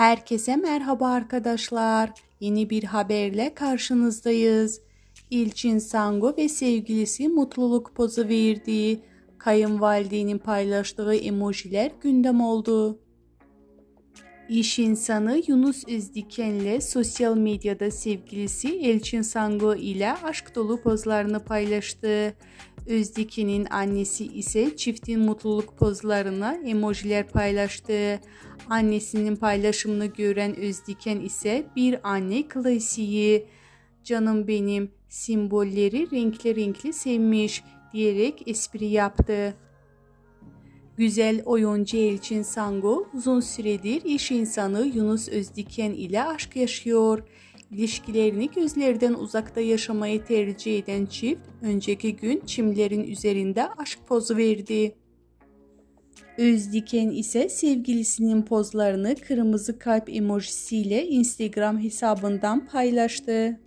Herkese merhaba arkadaşlar. Yeni bir haberle karşınızdayız. İlçin Sango ve sevgilisi mutluluk pozu verdi. Kayınvalidenin paylaştığı emojiler gündem oldu. İş insanı Yunus Özdiken'le sosyal medyada sevgilisi Elçin Sango ile aşk dolu pozlarını paylaştı. Özdiken'in annesi ise çiftin mutluluk pozlarına emojiler paylaştı. Annesinin paylaşımını gören Özdiken ise bir anne klasiği. Canım benim simbolleri renkli renkli sevmiş diyerek espri yaptı. Güzel oyuncu Elçin Sango uzun süredir iş insanı Yunus Özdiken ile aşk yaşıyor. İlişkilerini gözlerden uzakta yaşamayı tercih eden çift önceki gün çimlerin üzerinde aşk pozu verdi. Özdiken ise sevgilisinin pozlarını kırmızı kalp emojisiyle Instagram hesabından paylaştı.